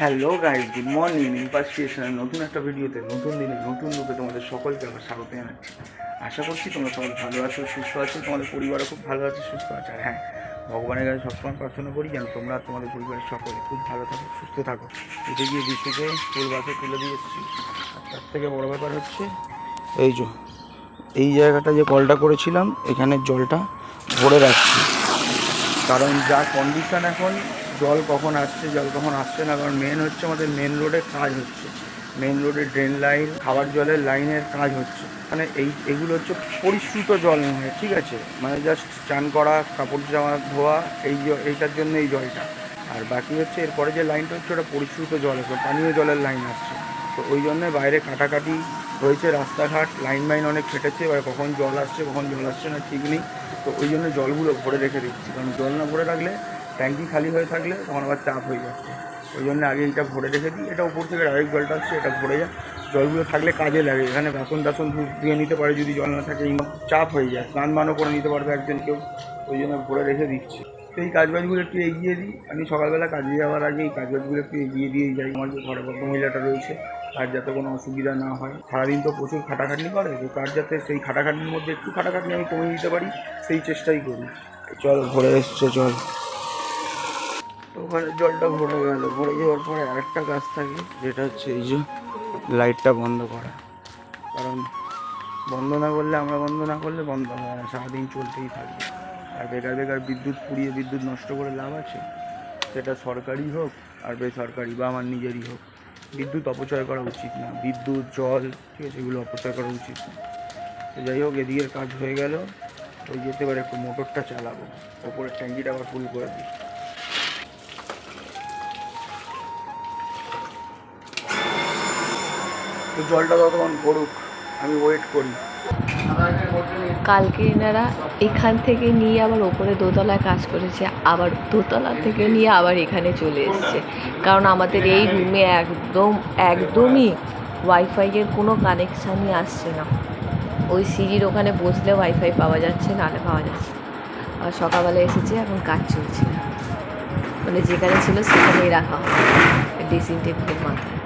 Hello guys good morning ইম্পাস স্টেশনের নতুন একটা ভিডিওতে, নতুন দিনে, নতুন রূপে তোমাদের সকলকে আবার স্বাগত জানাচ্ছি। আশা করছি তোমরা সবাই ভালো আছো, সুস্থ আছো, তোমাদের পরিবারও খুব ভালো আছে, সুস্থ আছে। আর হ্যাঁ ভগবানের কাছে সবসময় প্রার্থনা করি যেন তোমরা তোমাদের পরিবারের সকলে খুব ভালো থাকো, সুস্থ থাকো। উঠে গিয়ে বিশুকে ফুল বাসে তুলে দিয়ে এসেছি। আর তার থেকে বড় ব্যাপার হচ্ছে, এই যে, এই জায়গাটা যে কলটা করেছিলাম এখানে জলটা ভরে রাখছি। কারণ যা কন্ডিশন এখন জল কখন আসছে, জল কখন আসছে না, কারণ মেন হচ্ছে আমাদের মেন রোডে কাজ হচ্ছে। মেন রোডে ড্রেন লাইন খাবার জলের লাইনের কাজ হচ্ছে। মানে এই, এগুলো হচ্ছে পরিশ্রুত জল নয় ঠিক আছে? মানে জাস্ট চান করা, কাপড় জামা ধোয়া, এই এইটার জন্য এই জলটা। আর বাকি হচ্ছে এরপরে যে লাইনটা হচ্ছে ওটা পরিশ্রুত জল আছে পানীয় জলের লাইন আসছে। তো ওই জন্য বাইরে কাটাকাটি হয়েছে রাস্তাঘাট লাইন মাইন অনেক ফেটেছে, এবার কখন জল আসছে, কখন জল আসছে না ঠিক নেই। তো ওই জন্য জলগুলো ভরে রেখে দিচ্ছি। কারণ জল না ভরে রাখলে ট্যাঙ্কি খালি হয়ে থাকলে তখন আবার চাপ হয়ে যাচ্ছে। ওই জন্য আগে এটা ভরে রেখে দিই। এটা উপর থেকে ডাইরেক্ট জলটা আসছে, এটা ভরে যায়। জলগুলো থাকলে কাজে লাগে। এখানে বাসন টাসন ধুয়ে নিতে পারে যদি জল না থাকে চাপ হয়ে যায়। স্নান মানও করে নিতে পারবে একজন কেউ। ওই জন্য ভরে রেখে দিচ্ছি। তো এই কাজবাজগুলো একটু এগিয়ে দিই। আমি সকালবেলা কাজে যাওয়ার আগে এই কাজবাজগুলো একটু এগিয়ে দিয়ে যাই। আমার যে ঘরে বদ্ধ মহিলাটা রয়েছে, তার যাতে কোনো অসুবিধা না হয়। সারাদিন তো প্রচুর খাটাখাটনি করে, তো তার যাতে সেই খাটাখাটনির মধ্যে একটু খাটাখাটনি আমি কমিয়ে দিতে পারি, সেই চেষ্টাই করি। চল, ভরে এসছে, চল। তো ওখানে জলটা ভরে গেল, ভরে যাওয়ার পরে আরেকটা কাজ থাকে, যেটা হচ্ছে এই যে লাইটটা বন্ধ করা। কারণ বন্ধ না করলে, আমরা বন্ধ না করলে বন্ধ হয় না, সারাদিন চলতেই থাকবে আর বেকার বেকার বিদ্যুৎ পুড়িয়ে বিদ্যুৎ নষ্ট করে লাভ আছে, সেটা সরকারি হোক আর বেসরকারি বা আমার নিজেরই হোক। বিদ্যুৎ অপচয় করা উচিত না, বিদ্যুৎ, জল, ঠিক আছে, এগুলো অপচয় করা উচিত না। তো যাই হোক, এদিকের কাজ হয়ে গেল, ওই যেতে পারে একটু মোটরটা চালাবো, ওপরের ট্যাঙ্কিটা আবার ফুল করে দিই জলটা ততক্ষণ পড়ুক, আমি ওয়েট করি। কালকে এনারা এখান থেকে নিয়ে আবার ওপরে দোতলায় কাজ করেছে, আবার দোতলা থেকে নিয়ে আবার এখানে চলে এসেছে। কারণ আমাদের এই রুমে একদম, একদমই ওয়াইফাইয়ের কোনো কানেকশানই আসছে না। ওই সিঁড়ির ওখানে বসলে ওয়াইফাই পাওয়া যাচ্ছে, নাহলে পাওয়া যাচ্ছে। আর সকালবেলা এসেছে, এখন কাজ চলছে মানে যেখানে ছিল সেখানেই রাখা হবে ড্রেসিং টেবিলের মাথায়।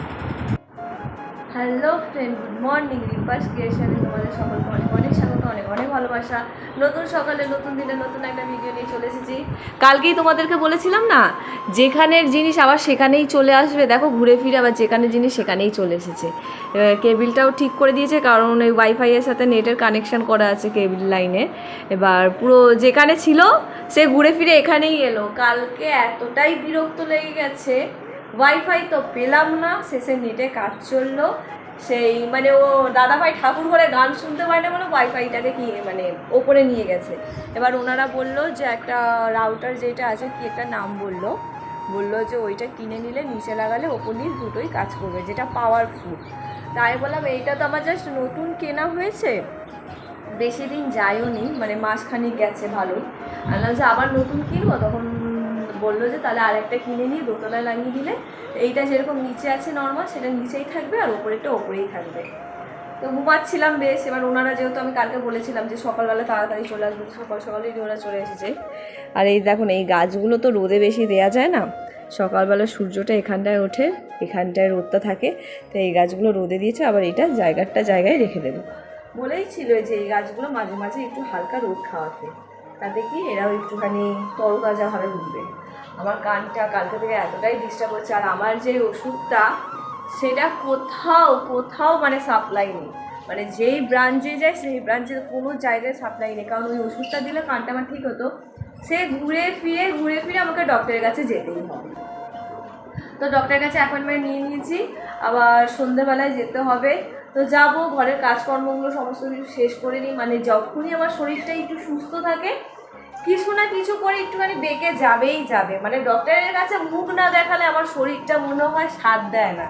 Hello friend good morning. রিম্পাস ক্রিয়েশনে তোমাদের সকলকে অনেক অনেক স্বাগত, অনেক অনেক ভালোবাসা। নতুন সকালে, নতুন দিনে নতুন একটা ভিডিও নিয়ে চলে এসেছি। কালকেই তোমাদেরকে বলেছিলাম না, যেখানের জিনিস আবার সেখানেই চলে আসবে। দেখো, ঘুরে ফিরে আবার যেখানের জিনিস সেখানেই চলে এসেছে। কেবিলটাও ঠিক করে দিয়েছে, কারণ ওই ওয়াইফাইয়ের সাথে নেটের কানেকশন করা আছে কেবিল লাইনে। এবার পুরো যেখানে ছিল, সে ঘুরে ফিরে এখানেই এলো। কালকে এতটাই বিরক্ত লেগে গেছে। ওয়াইফাই তো পেলাম না, শেষে নেটে কাজ চলল। সেই মানে ও দাদাভাই ঠাকুর ঘরে গান শুনতে পায় না বলে ওয়াইফাইটাকে কি মানে ওপরে নিয়ে গেছে। এবার ওনারা বলল যে একটা রাউটার যেটা আছে, কি একটা নাম বলল? বলল যে ওইটা কিনে নিলে নিচে লাগালে ওপর নিচ দুটোই কাজ করবে, যেটা পাওয়ারফুল তাই বললাম, এইটা তো আমার জাস্ট নতুন কেনা হয়েছে। বেশি দিন যায়ও নি মানে মাসখানিক গেছে ভালোই। আনলাম যে আবার নতুন কিনবো? তখন বলল যে, তাহলে আরেকটা কিনে নিয়ে দোতলায় লাগিয়ে দিলে। এইটা যেরকম নিচে আছে নর্মাল সেটা নিচেই থাকবে আর ওপরেরটা ওপরেই থাকবে। তো ঘুমাচ্ছিলাম বেশ, এবার ওনারা যেহেতু আমি কালকে বলেছিলাম যে, সকালবেলা তাড়াতাড়ি চলে আসবে। সকাল সকালেই ওরা চলে এসেছে। আর এই দেখুন, এই গাছগুলো তো রোদে বেশি দেয়া যায় না। সকালবেলা সূর্যটা এখানটায় ওঠে, এখানটায় রোদটা থাকে, তো এই গাছগুলো রোদে দিয়েছে, আবার এটা জায়গাটা জায়গায় রেখে দেবো। বলেই ছিল যে, এই গাছগুলো মাঝে মাঝে একটু হালকা রোদ খাওয়াতে। তাতে কি এরাও একটুখানি তরতাজাভাবে উঠবে আমার কানটা কালকে থেকে এতটাই ডিস্টার্ব হচ্ছে আর আমার যে ওষুধটা, সেটা কোথাও কোথাও মানে সাপ্লাই নেই। মানে যেই ব্রাঞ্চে যায় সেই ব্রাঞ্চের কোনো জায়গায় সাপ্লাই নেই। কারণ ওই ওষুধটা দিলে কানটা আমার ঠিক হতো। সে ঘুরে ফিরে ঘুরে ফিরে আমাকে ডক্টরের কাছে যেতেই হবে। তো ডক্টরের কাছে অ্যাপয়েন্টমেন্ট নিয়ে নিয়েছি। আবার সন্ধেবেলায় যেতে হবে। তো যাব, ঘরের কাজকর্মগুলো সমস্ত কিছু শেষ করে নিই। মানে যখনই আমার শরীরটা একটু সুস্থ থাকে কিছু না কিছু করে একটুখানি বেঁকে যাবেই যাবে। মানে ডক্টরের কাছে মুখ না দেখালে আমার শরীরটা মনে হয় সাথ দেয় না।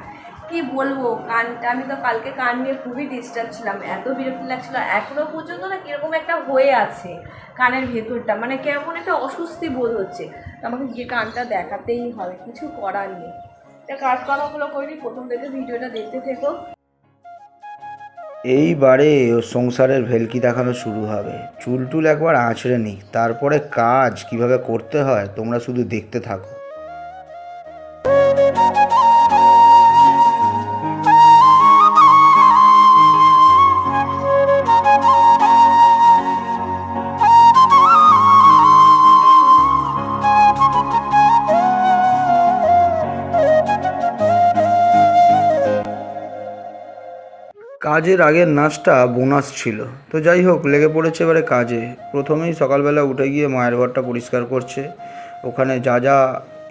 কি বলব? কানটা আমি তো কালকে কান নিয়ে খুবই ডিস্টার্ব ছিলাম। এত বিরক্তি লাগছিল। এখনও পর্যন্ত না কীরকম একটা হয়ে আছে কানের ভেতরটা। মানে কেমন একটা অস্বস্তি বোধ হচ্ছে। আমাকে গিয়ে কানটা দেখাতেই হবে। কিছু করার নেই। তা কাজকর্মগুলো করিনি। প্রথম থেকে ভিডিওটা দেখতে থেকো। এইবারে ও সংসারের ভেলকি দেখানো শুরু হবে। চুলটুল একবার আঁচড়ে নিক, তারপরে কাজ কীভাবে করতে হয় তোমরা শুধু দেখতে থাকো। কাজের আগের নাচটা বোনাস ছিল। তো যাই হোক, লেগে পড়েছে এবারে কাজে। প্রথমেই সকালবেলা উঠে গিয়ে মায়ের ঘরটা পরিষ্কার করছে। ওখানে যা যা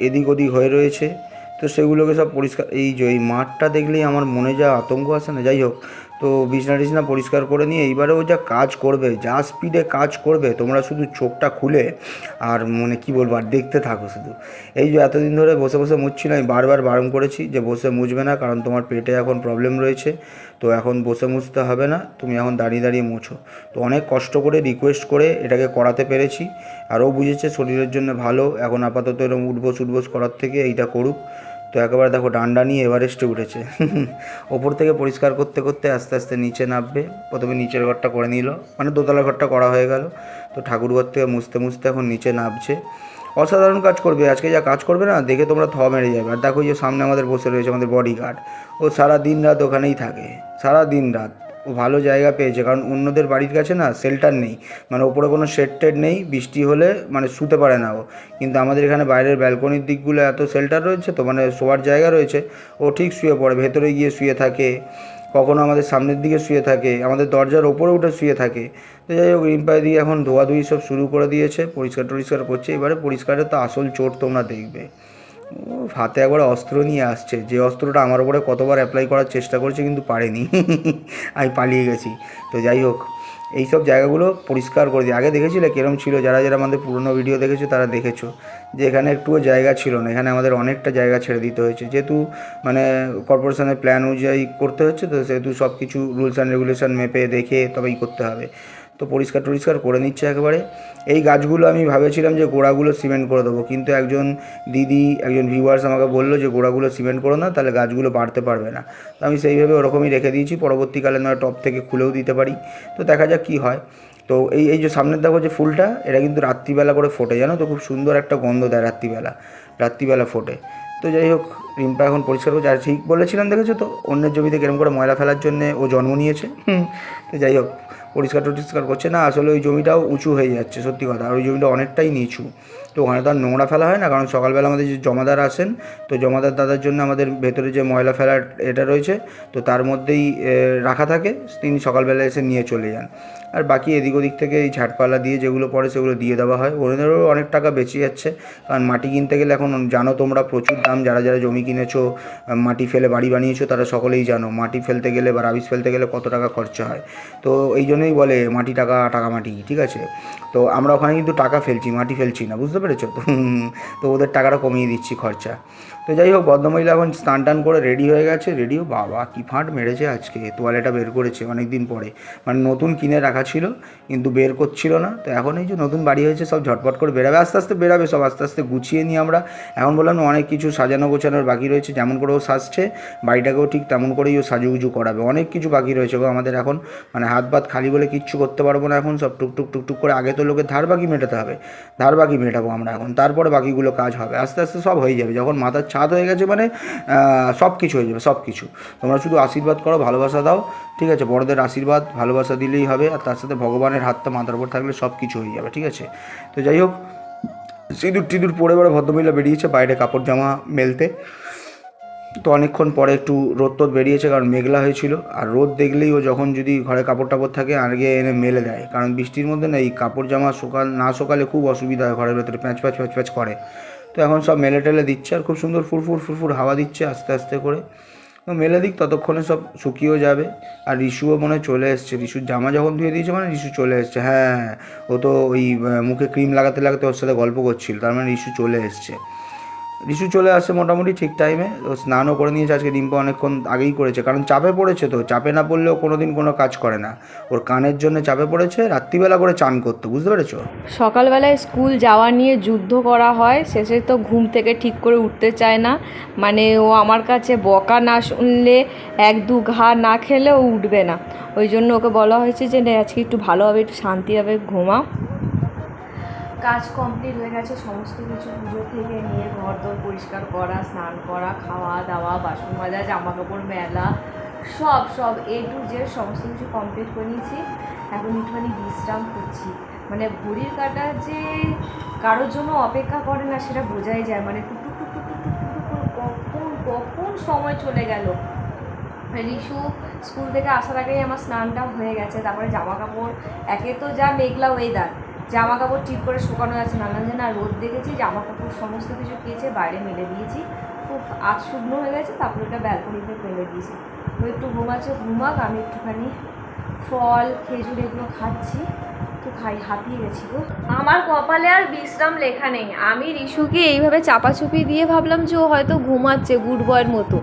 এদিক ওদিক হয়ে রয়েছে, তো সেগুলোকে সব পরিষ্কার এই যে, এই মাঠটা দেখলেই আমার মনে যা আতঙ্ক আসে না, যাই হোক তো বিছনা টিছনা পরিষ্কার করে নিয়ে এইবারে ও যা কাজ করবে, যা স্পিডে কাজ করবে, তোমরা শুধু চোখটা খুলে আর মানে কি বলব, আর দেখতে থাকো শুধু। এই যে এতদিন ধরে বসে বসে মুছছিল আমি বারবার বারণ করেছি যে বসে মুছবে না, কারণ তোমার পেটে এখন প্রবলেম রয়েছে। তো এখন বসে মুছতে হবে না, তুমি এখন দাঁড়িয়ে দাঁড়িয়ে মুছো। তো অনেক কষ্ট করে রিকোয়েস্ট করে এটাকে করাতে পেরেছি। আর ও বুঝেছে শরীরের জন্য ভালো, এখন আপাতত এরকম উঠবোস উঠবোস করার থেকে এইটা করুক। তো একেবারে দেখো ডান্ডা নিয়ে এভারেস্টে উঠেছে। ওপর থেকে পরিষ্কার করতে করতে আস্তে আস্তে নিচে নামবে। প্রথমে নিচের ঘরটা করে নিল। মানে দোতলা ঘরটা করা হয়ে গেল। তো ঠাকুর ঘর থেকে মুছতে মুছতে এখন নিচে নামছে। অসাধারণ কাজ করবে। আজকে যা কাজ করবে না, দেখে তোমরা থ মেরে যাবে। আর দেখো যে সামনে আমাদের বসে রয়েছে আমাদের বডিগার্ড ও সারা দিন রাত ওখানেই থাকে। সারা দিন রাত। ভালো জায়গা পেয়েছে। কারণ অন্যদের বাড়ির কাছে না শেল্টার নেই। মানে ওপরে কোনো শেড টেড নেই, বৃষ্টি হলে মানে শুতে পারে না ও। কিন্তু আমাদের এখানে বাইরের ব্যালকনির দিকগুলো এত শেল্টার রয়েছে তো মানে শোয়ার জায়গা রয়েছে। ও ঠিক শুয়ে পড়ে, ভেতরে গিয়ে শুয়ে থাকে, কখনো আমাদের সামনের দিকে শুয়ে থাকে, আমাদের দরজার ওপরে উঠে শুয়ে থাকে। তো যাই হোক রিম্পাই দিয়ে এখন ধোয়াধুয়ি সব শুরু করে দিয়েছে, পরিষ্কার টরিষ্কার করছে। এবারে পরিষ্কারের তো আসল চোট তোমরা দেখবে। হাতে একবার অস্ত্র নিয়ে আসছে। যে অস্ত্রটা আমার উপরে কতবার অ্যাপ্লাই করার চেষ্টা করছে কিন্তু পারেনি। আমি পালিয়ে গেছি। তো যাই হোক এই সব জায়গাগুলো পরিষ্কার করে দিই। আগে দেখেছিলে কিরম ছিল? যারা যারা আমাদের পুরনো ভিডিও দেখেছ তারা দেখেছ যে এখানে একটুও জায়গা ছিল না। এখানে আমাদের অনেকটা জায়গা ছেড়ে দিতে হয়েছে। যেহেতু মানে কর্পোরেশনের প্ল্যান অনুযায়ী করতে হচ্ছে, তো সেহেতু সব কিছু রুলস অ্যান্ড রেগুলেশন মেপে দেখে তবেই করতে হবে। তো পরিষ্কার টরিষ্কার করে নিচ্ছে একেবারে। এই গাছগুলো আমি ভেবেছিলাম যে গোড়াগুলো সিমেন্ট করে দেবো কিন্তু একজন দিদি একজন ভিউয়ার্স আমাকে বলল যে গোড়াগুলো সিমেন্ট করো না তাহলে গাছগুলো বাড়তে পারবে না। তো আমি সেইভাবে ওরকমই রেখে দিয়েছি পরবর্তীকালে নয় টপ থেকে খুলেও দিতে পারি। তো দেখা যাক কী হয়। তো এই এই যে সামনের দেখো যে ফুলটা এটা কিন্তু রাত্রিবেলা করে ফোটে জানো তো? খুব সুন্দর একটা গন্ধ দেয় রাত্রিবেলা রাত্রিবেলা ফোটে। তো যাই হোক রিম্পা এখন পরিষ্কার করছে আর ঠিক বলেছিলাম দেখেছ তো অন্যের জমিতে কেরম করে ময়লা ফেলার জন্য ও জন্ম নিয়েছে। তো যাই হোক পরিষ্কার টরিষ্কার করছে, না, আসলে ওই জমিটাও উঁচু হয়ে যাচ্ছে, সত্যি কথা। আর ওই জমিটা অনেকটাই নিচু। তো ওখানে তো আর নোংরা ফেলা হয় না, কারণ সকালবেলা আমাদের যে জমাদার আসেন, তো জমাদার দাদার জন্য আমাদের ভেতরে যে ময়লা ফেলার এটা রয়েছে, তো তার মধ্যেই রাখা থাকে। তিনি সকালবেলা এসে নিয়ে চলে যান। আর বাকি এদিক ওদিক থেকে এই ঝাটপালা দিয়ে যেগুলো পড়ে সেগুলো দিয়ে দেওয়া হয়। ওনাদেরও অনেক টাকা বেঁচে যাচ্ছে। কারণ মাটি কিনতে গেলে এখন জানো তোমরা প্রচুর দাম। যারা যারা জমি কিনেছো মাটি ফেলে বাড়ি বানিয়েছো, তারা সকলেই জানো মাটি ফেলতে গেলে বা রাবিশ ফেলতে গেলে কত টাকা খরচা হয়। তো এই জন্যই বলে মাটি টাকা টাকা মাটি, ঠিক আছে? তো আমরা ওখানে কিন্তু টাকা ফেলছি, মাটি ফেলছি না, বুঝতে পেরেছ? তো ওদের টাকাটা কমিয়ে দিচ্ছি খরচা। তো যাই হোক, ভদ্রমহিলা এখন স্নান টান করে রেডি হয়ে গেছে। রেডিও বাবা, কি ফাঁট মেরেছে আজকে। তোয়ালেটা বের করেছে অনেক দিন পরে। মানে নতুন কিনে রাখা ছিল, কিন্তু বের করছিল না। তো এখন এই যে নতুন বাড়ি হয়েছে, সব ঝটপট করে বেরাবে। আস্তে আস্তে বেরাবে সব, আস্তে আস্তে গুছিয়ে নিই আমরা। এখন বললাম অনেক কিছু সাজানো গোছানোর বাকি রয়েছে, যেমন করে ও সাজছে। বাড়িটাকেও ঠিক তেমন করেই ও সাজুগুজু করাবে। অনেক কিছু বাকি রয়েছে গো আমাদের এখন। মানে হাত ভাত খালি বলে কিচ্ছু করতে পারব না এখন। সব টুকটুক টুকটুক করে আগে তো লোকের ধার বাকি মেটাতে হবে। ধার বাকি মেটাবো আমরা এখন। তারপরে বাকিগুলো কাজ হবে। আস্তে আস্তে সব হয়ে যাবে। যখন মাথার ছাদ হয়ে গেছে মানে সব কিছু হয়ে যাবে সব কিছু তোমরা শুধু আশীর্বাদ করো, ভালোবাসা দাও, ঠিক আছে? বড়দের আশীর্বাদ, ভালোবাসা দিলেই হবে, আর তার সাথে ভগবানের হাতটা মাথার উপর থাকলে সব কিছু হয়ে যাবে, ঠিক আছে? তো যাই হোক, সিঁদুর টিঁদুর পরে পরে ভদ্রমহিলা বেরিয়েছে, বাইরে কাপড় জামা মেলতে। তো অনেকক্ষণ পরে একটু রোদ তোদ বেরিয়েছে, কারণ মেঘলা হয়েছিল। আর রোদ দেখলেই ও যখন যদি ঘরে কাপড় টাপড় থাকে আগে এনে মেলে দেয়। কারণ বৃষ্টির মধ্যে না, এই কাপড় জামা সকাল না সকালে খুব অসুবিধা হয় ঘরের ভেতরে, প্যাঁচ প্যাঁচ প্যাঁচ প্যাঁচ করে। তো এখন সব মেলে টেলে দিচ্ছে আর খুব সুন্দর ফুরফুর ফুরফুর হাওয়া দিচ্ছে আস্তে আস্তে করে। তো মেলে দিক, ততক্ষণে সব শুকিয়েও যাবে। আর রিশুও মনে চলে এসছে। রিশুর জামা যখন ধুয়ে দিয়েছে মানে রিশু চলে এসছে। হ্যাঁ ও তো ওই মুখে ক্রিম লাগাতে লাগাতে ওর সাথে গল্প করছিল। তার মানে রিশু চলে এসছে। রিশু চলে আসে মোটামুটি ঠিক টাইমে ও স্নানও করে নিয়েছে, আজকে ডিম্পা অনেকক্ষণ আগেই করেছে, কারণ চাপে পড়েছে তো, চাপে না পড়লেও কোনো দিন কোনো কাজ করে না। ওর কানের জন্য চাপে পড়েছে, রাত্রিবেলা করে চান করতো, বুঝতে পেরেছ? সকালবেলায় স্কুল যাওয়া নিয়ে যুদ্ধ করা হয়, শেষে তো ঘুম থেকে ঠিক করে উঠতে চায় না। মানে ও আমার কাছে বকা না শুনলে এক দু ঘা না খেলে ও উঠবে না। ওই জন্য ওকে বলা হয়েছে যে আজকে একটু ভালোভাবে একটু শান্তিভাবে ঘুমা কাজ কমপ্লিট হয়ে গেছে, সমস্ত কিছু পুজো থেকে নিয়ে ঘর দর পরিষ্কার করা, স্নান করা, খাওয়া দাওয়া, বাসন মাজা জামা কাপড় মেলা, সব সব এ টু জেড সমস্ত কিছু কমপ্লিট করে নিয়েছি। এখন একটুখানি বিশ্রাম করছি। মানে ঘড়ির কাটা যে কারোর জন্য অপেক্ষা করে না, সেটা বোঝাই যায়। মানে টুক টুক টুক টুক টুক টুক টুক করে কখন কখন সময় চলে গেল? রিশু স্কুল থেকে আসার আগেই আমার স্নানটা হয়ে গেছে। তারপরে জামা কাপড় একে তো যা মেঘলা ওয়েদার জামা কাপড় ঠিক করে শুকানো যাচ্ছে না। না না রোদ দেখেছি জামা কাপড় সমস্ত কিছু কেচে বাইরে মেলে দিয়েছি। খুব আজ শুকনো হয়ে গেছে, তারপরে ওটা ব্যালকনিতে ফেলে দিয়েছি। ও একটু ঘুমাচ্ছে, ঘুমাক, আমি একটুখানি ফল, খেজুর এগুলো খাচ্ছি। তো খাই, হাঁপিয়ে গেছি গো। আমার কপালে আর বিশ্রাম লেখা নেই। আমি রিশুকে এইভাবে চাপাচুপি দিয়ে ভাবলাম যে ও হয়তো ঘুমাচ্ছে গুড বয়ের মতো।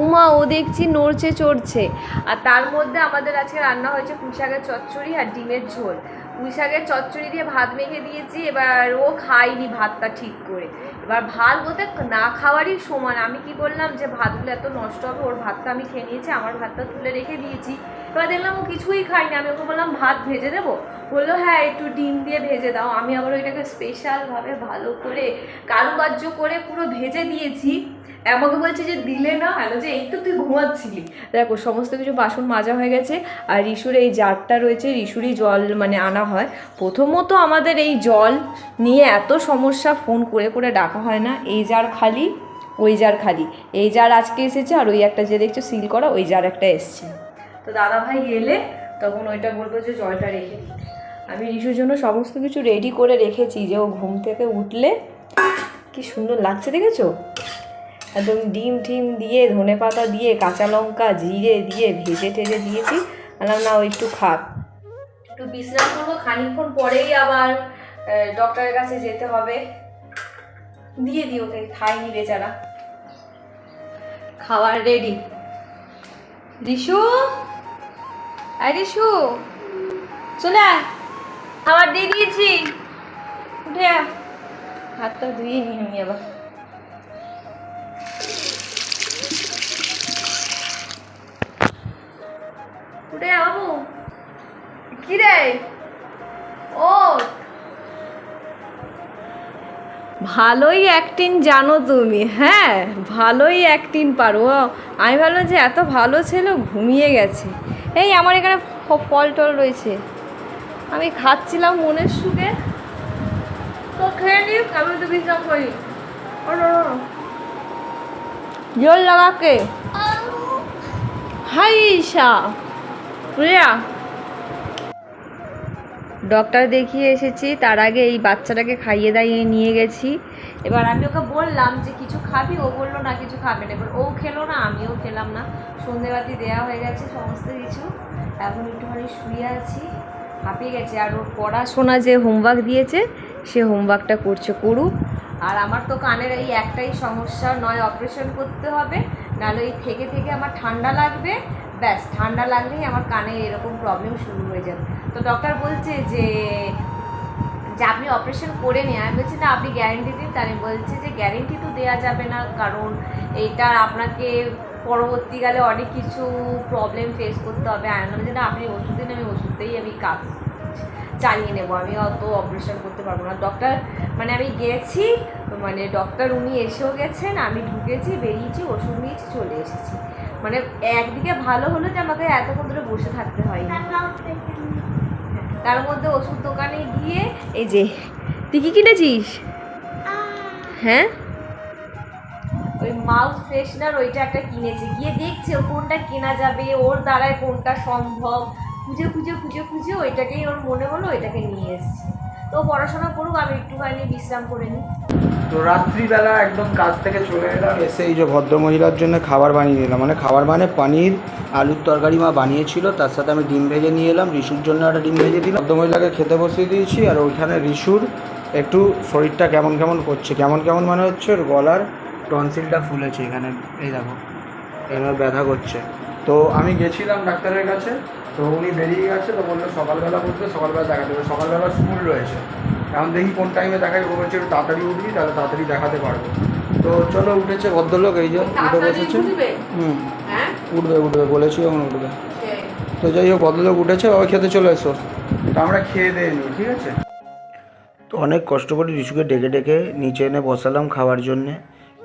উমা, ও দেখছি নড়ছে, চড়ছে। আর তার মধ্যে আমাদের আজকে রান্না হয়েছে পুঁই শাকের চচ্চড়ি আর ডিমের ঝোল। পুঁই শাকের চচ্চড়ি দিয়ে ভাত মেখে দিয়েছি এবার ও খায়নি ভাতটা ঠিক করে। এবার ভাত বলতে না খাওয়ারই সমান। আমি কি বললাম যে ভাতগুলো এত নষ্ট হবে, ওর ভাতটা আমি খেয়ে নিয়েছি, আমার ভাতটা তুলে রেখে দিয়েছি। এবার দেখলাম ও কিছুই খায়নি। আমি ওকে বললাম, ভাত ভেজে দেবো? বলল হ্যাঁ একটু ডিম দিয়ে ভেজে দাও। আমি আবার ওইটাকে স্পেশালভাবে ভালো করে কারুকার্য করে পুরো ভেজে দিয়েছি। আমাকে বলছে যে, দিলে না? হ্যালো যে, এই তো তুই ঘুমাচ্ছিলি। দেখো, সমস্ত কিছু বাসন মাজা হয়ে গেছে। আর রিসুর এই জারটা রয়েছে রিসুরই জল মানে আনা হয়। প্রথমত আমাদের এই জল নিয়ে এত সমস্যা, ফোন করে করে ডাকা হয় না, এই জার খালি, ওই জার খালি। এই জার আজকে এসেছে আর ওই একটা যে দেখছ সিল করা, ওই জার একটা এসছে। তো দাদা ভাই এলে তখন ওইটা বলব যে জলটা রেখে আমি রিসুর জন্য সমস্ত কিছু রেডি করে রেখেছি যে ও ঘুম থেকে উঠলে, কি সুন্দর লাগছে দেখেছ? একদম ডিম টিম দিয়ে, ধনে পাতা দিয়ে, কাঁচা লঙ্কা জিরে দিয়ে, ভেজে টেজে দিয়েছি। বললাম না ও একটু খাক একটু বিশ্রাম করব, খানিকক্ষণ পরেই আবার ডক্টরের কাছে যেতে হবে। দিয়ে দিই ওকে খাইনি বেচারা খাওয়ার রেডি রিশু? আয় রিশু। চলে আয়। খাবার দিয়ে দিয়েছি। উঠে আয়। হাতটা ধুয়ে নিয়ে আমি আবার। উঠে আয় বাবু। কি রে? ও ভালোই অ্যাক্টিং জানো তুমি হ্যাঁ ভালোই অ্যাক্টিং পারো। আমি ভাবলাম যে এত ভালো ছেলে ঘুমিয়ে গেছে। এই আমার এখানে ফল টল রয়েছে। আমি খাচ্ছিলাম মনের সুখে। তো খেয়ে নি আমি তো বিশ্রাম করি। জল লাগাকে। হাই ঈশা। প্রিয়া। ডক্টর দেখিয়ে এসেছি, তার আগে এই বাচ্চাটাকে খাইয়ে দাইয়ে নিয়ে গেছি। এবার আমি ওকে বললাম যে, কিছু খাবি? ও বলল, না, কিছু খাবে না। এবার ও খেলো না, আমিও খেলাম না। সন্ধেবাতি দেওয়া হয়ে গেছে, সমস্ত কিছু। এখন একটুখানি শুয়ে আছি, হাঁপিয়ে গেছে। আর ওর পড়াশোনা যে হোমওয়ার্ক দিয়েছে, সে হোমওয়ার্কটা করছে, করুক। আর আমার তো কানের এই একটাই সমস্যা, নয় অপারেশন করতে হবে, নাহলে এই থেকে থেকে আমার ঠান্ডা লাগবে। ব্যাস, ঠান্ডা লাগলেই আমার কানে এরকম প্রবলেম শুরু হয়ে যাবে। তো ডক্টর বলছে যে যে আপনি অপারেশন করে নিন। আমি বলছি, না, আপনি গ্যারেন্টি দিন। তাহলে বলছে যে গ্যারেন্টি তো দেওয়া যাবে না। কারণ এইটা আপনাকে পরবর্তীকালে অনেক কিছু প্রবলেম ফেস করতে হবে। আমি বলছি, না, আপনি ওষুধ দিন, আমি ওষুধেই আমি কাজ চালিয়ে নেব। আমি অত অপারেশন করতে পারব না। ডক্টর মানে আমি গেছি মানে ডক্টর উনি এসেও গেছেন, আমি ঢুকেছি, বেরিয়েছি, ওষুধ নিয়েছি, চলে এসেছি। মানে একদিকে ভালো হলো যে আমাকে এতক্ষণ ধরে বসে থাকতে হয়নি। তার মধ্যে ওষুধ দোকানে গিয়ে, এই যে, তুই কি কিনেছিস? হ্যাঁ? ওই মাউথ ফ্রেশনার ওইটা একটা কিনেছে। গিয়ে দেখছে কোনটা কেনা যাবে, ওর দ্বারায় কোনটা সম্ভব। খুঁজে খুঁজে খুঁজে খুঁজে ওইটাকেই ওর মনে হলো ওইটাকে নিয়ে এসছে। তো পড়াশোনা করুক, আমি একটুখানি বিশ্রাম করে নিই। তো রাত্রিবেলা একদম কাজ থেকে চলে এলাম। এসে এই যে ভদ্রমহিলার জন্য খাবার বানিয়ে দিলাম মানে খাবার মানে পানির, আলুর তরকারি মা বানিয়েছিল, তার সাথে আমি ডিম ভেজে নিয়ে এলাম। রিসুর জন্য একটা ডিম ভেজে দিলাম। ভদ্রমহিলাকে খেতে বসিয়ে দিয়েছি, আর ওইখানে রিসুর একটু শরীরটা কেমন কেমন করছে। কেমন কেমন মানে হচ্ছে ওর গলার টনসিলটা ফুলেছে এখানে। এই দেখো, এখানে ব্যথা করছে। তো আমি গেছিলাম ডাক্তারের কাছে, তো উনি বেরিয়ে গেছে, তো বলল সকালবেলা বলতে সকালবেলা দেখা হবে। সকালবেলা স্কুল রয়েছে। এখন দেখি কোন টাইমে দেখাই ও বলছে একটু তাড়াতাড়ি উঠবি তাহলে তাড়াতাড়ি দেখাতে পারব। তো চলো উঠেছে ভদ্রলোক এই যে উঠে বসেছে। হুম। হ্যাঁ? উঠবে উঠবে বলেছি এখন উঠবে। তো যাই হোক ভদ্রলোক উঠেছে ওই খেতে চলে এসো। তো আমরা খেয়ে দিয়ে নিই ঠিক আছে? তো অনেক কষ্ট করে রিশুকে ডেকে ডেকে নিচে এনে বসালাম খাওয়ার জন্যে।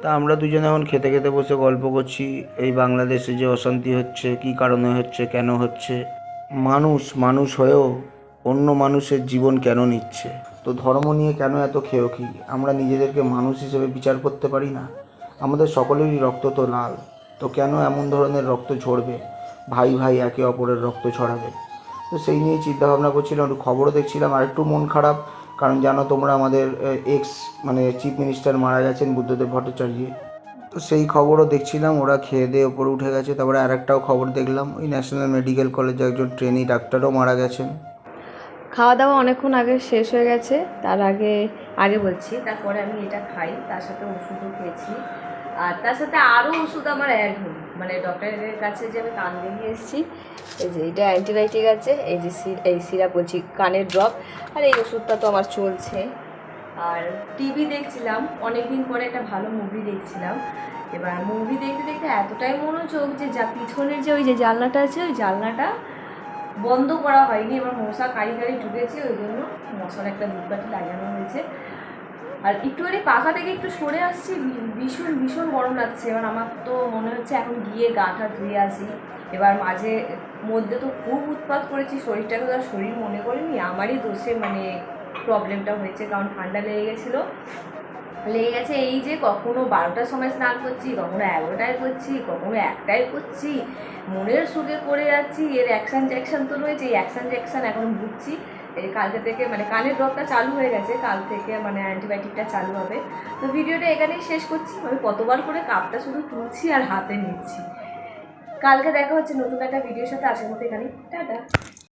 তা আমরা দুজনে এখন খেতে খেতে বসে গল্প করছি এই বাংলাদেশে যে অশান্তি হচ্ছে কী কারণে হচ্ছে কেন হচ্ছে। মানুষ মানুষ হয়েও অন্য মানুষের জীবন কেন নিচ্ছে? তো ধর্ম নিয়ে কেন এত খেয়েও কি আমরা নিজেদেরকে মানুষ হিসেবে বিচার করতে পারি না। আমাদের সকলেরই রক্ত তো লাল। তো কেন এমন ধরনের রক্ত ঝরবে? ভাই ভাই একে অপরের রক্ত ছড়াবে। তো সেই নিয়ে চিন্তা ভাবনা করছিলাম, একটু খবরও দেখছিলাম, আর একটু মন খারাপ। কারণ জানো তোমরা আমাদের এক্স মানে চিফ মিনিস্টার মারা গেছেন বুদ্ধদেব ভট্টাচার্য। তো সেই খবরও দেখছিলাম, ওরা খেয়ে দিয়ে ওপরে উঠে গেছে। তারপরে আরেকটাও খবর দেখলাম, ওই ন্যাশনাল মেডিকেল কলেজে একজন ট্রেনি ডাক্তারও মারা গেছেন। খাওয়া দাওয়া অনেকক্ষণ আগে শেষ হয়ে গেছে, তার আগে আগে বলছি, তারপরে আমি এটা খাই, তার সাথে ওষুধও খেয়েছি। আর তার সাথে আরও ওষুধ আমার অ্যাড হল। মানে ডক্টরের কাছে যে আমি কান দেখিয়ে এসেছি, এই যে এটা অ্যান্টিবায়োটিক আছে, এই যে এই সিরাপ বলছি, কানের ড্রপ আর এই ওষুধটা তো আমার চলছে। আর টিভি দেখছিলাম অনেক দিন পরে একটা ভালো মুভি দেখছিলাম। এবার মুভি দেখতে দেখতে এতটাই মনোযোগ যে, যা পিছনের যে ওই যে জানলাটা আছে, ওই জানলাটা বন্ধ করা হয়নি, এবার মশা কারি কারি ঢুকেছে, ওই জন্য মশার একটা ধূপকাঠি লাগানো হয়েছে। আর একটুখানি পাখা থেকে একটু সরে আসছি, ভীষণ ভীষণ গরম লাগছে। এবার আমার তো মনে হচ্ছে এখন গিয়ে গাটা ধুয়ে আসি। এবার মাঝে মধ্যে তো খুব উৎপাত করেছি শরীরটাকে তো আর শরীর মনে করিনি, আমারই দোষে মানে প্রবলেমটা হয়েছে, কারণ ঠান্ডা লেগে গেছিল। লেগে গেছে এই যে কখনো বারোটার সময় স্নান করছি, কখনো এগারোটায় করছি, কখনো একটায় করছি। মনের সুখে করে যাচ্ছি এর অ্যাকশান জ্যাকশান তো রয়েছে, এই অ্যাকশান জ্যাকশান এখন ভুগছি। এই কালকে থেকে মানে কানের ড্রপটা চালু হয়ে গেছে, কাল থেকে মানে অ্যান্টিবায়োটিকটা চালু হবে। তো ভিডিওটা এখানেই শেষ করছি, আমি কতবার করে কাপটা শুধু তুলছি আর হাতে নিচ্ছি। কালকে দেখা হচ্ছে নতুন একটা ভিডিওর সাথে আসার মতো এখানে টাটা।